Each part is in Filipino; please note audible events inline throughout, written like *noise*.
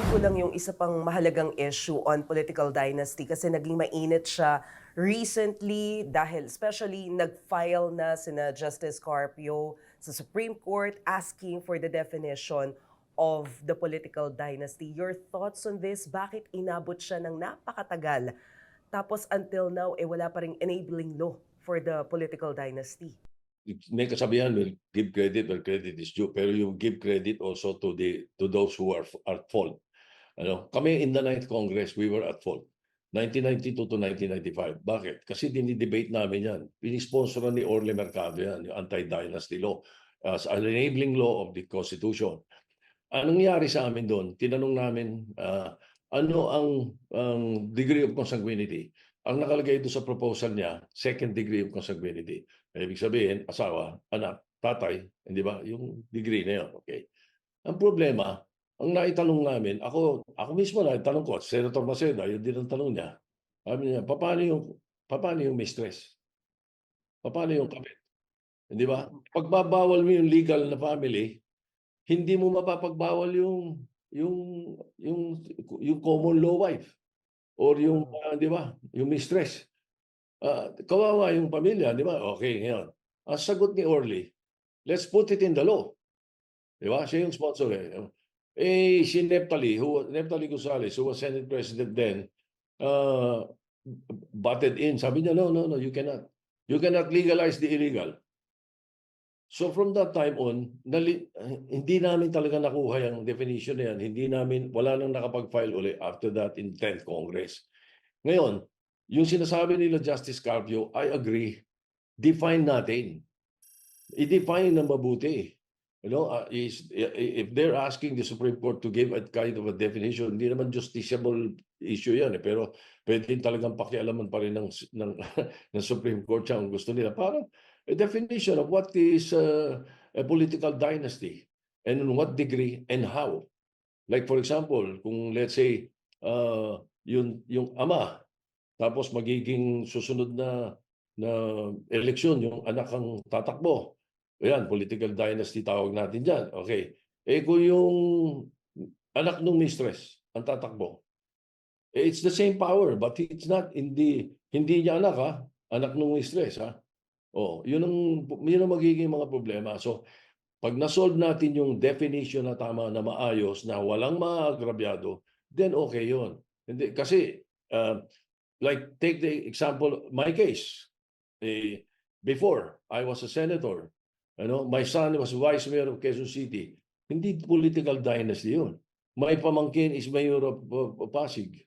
Madagdagan ko lang yung isa pang mahalagang issue on political dynasty kasi naging mainit siya recently dahil especially nag-file na sina Justice Carpio sa Supreme Court asking for the definition of the political dynasty. Your thoughts on this? Bakit inabot siya ng napakatagal? Tapos until now, eh wala pa ring enabling law for the political dynasty. may kasabihan will give credit where credit is due pero you give credit also to the to those who are at fault ano kami in the ninth congress we were at fault. 1992 to 1995 bakit? Kasi dinidebate namin yan. Pinisponsoran ni Orle Mercado yan yung anti-dynasty law as an enabling law of the constitution. Anong nangyari sa amin doon? Tinanong namin ah, ano ang ang degree of consanguinity? Ang nakalagay doon sa proposal niya second degree of consanguinity. Ibig sabihin, asawa, anak, tatay, hindi ba? Yung degree na yun, okay? Ang problema, ang naitanong namin, ako, ako mismo na itanong ko, Senator Maceda, yun din ang tanong niya. Sabi niya, paano yung, paano yung mistress? Paano yung kapit? Hindi ba? Pagbabawal mo yung legal na family, hindi mo mapapagbawal yung yung yung yung common law wife or yung ah, di ba yung mistress Ah, kawawa yung pamilya, di ba? Okay, ngayon. Ang sagot ni Orly, let's put it in the law. Di ba? Siya yung sponsor eh. Eh, si Neptali, who, Neptali Gonzalez, who was Senate President then, uh, butted in. Sabi niya, no, no, no, you cannot. You cannot legalize the illegal. So from that time on, nali, hindi namin talaga nakuha yung definition na yan. Hindi namin, wala nang nakapag-file uli after that in 10th Congress. Ngayon, yung sinasabi nila Justice Carpio, I agree. Define natin. I-define na mabuti. You know, uh, is, if they're asking the Supreme Court to give a kind of a definition, hindi naman justiciable issue yan. Eh. Pero pwede talagang pakialaman pa rin ng, ng, *laughs* ng Supreme Court siya ang gusto nila. Parang a definition of what is uh, a political dynasty and in what degree and how. Like for example, kung let's say, uh, yung, yung ama, tapos magiging susunod na na eleksyon yung anak ang tatakbo. Ayan, political dynasty tawag natin diyan. Okay. Eh kung yung anak ng mistress ang tatakbo, eh, it's the same power but it's not hindi hindi niya anak ha, anak ng mistress ha. Oh, yun ang yun ang magiging mga problema. So pag na-solve natin yung definition na tama na maayos na walang maagrabyado, then okay yun. Hindi kasi uh, like take the example my case eh, before I was a senator know my son was vice mayor of Quezon City. Hindi political dynasty yun. My pamangkin is mayor of, of Pasig.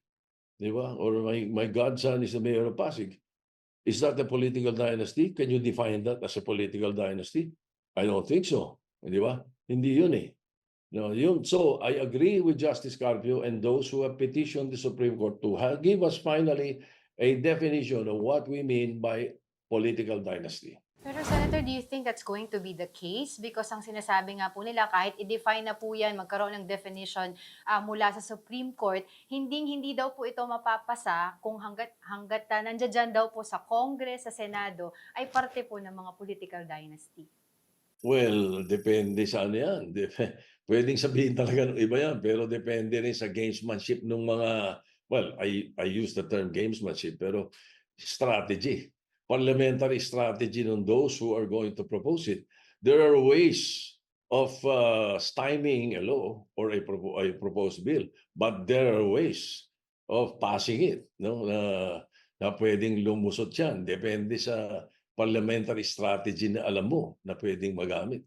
Di ba? Or my my godson is the mayor of Pasig. Is that a political dynasty? Can you define that as a political dynasty? I don't think so. Di ba? Hindi yun eh. No, yun. So I agree with Justice Carpio and those who have petitioned the Supreme Court to give us finally a definition of what we mean by political dynasty. Pero Senator, do you think that's going to be the case? Because ang sinasabi nga po nila, kahit i-define na po yan, magkaroon ng definition ah, mula sa Supreme Court, hindi hindi daw po ito mapapasa kung hanggat, hanggat uh, nandiyan daw po sa Congress, sa Senado, ay parte po ng mga political dynasty. Well, depende sa ano yan. Dep- Pwedeng sabihin talaga ng iba yan, pero depende rin sa gamesmanship ng mga, well, I, I use the term gamesmanship, pero strategy. Parliamentary strategy ng those who are going to propose it. There are ways of uh, stymieing a law or a, propo- a proposed bill, but there are ways of passing it, no? Na, na pwedeng lumusot yan. Depende sa parliamentary strategy na alam mo na pwedeng magamit.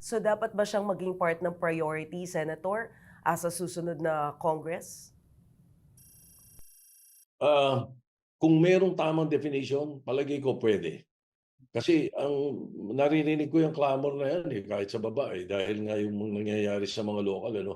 So dapat ba siyang maging part ng priority, Senator, as sa susunod na Congress? Ah, kung merong tamang definition, palagi ko pwede. Kasi ang naririnig ko yung clamor na yan eh, kahit sa baba eh, dahil nga yung nangyayari sa mga local, ano.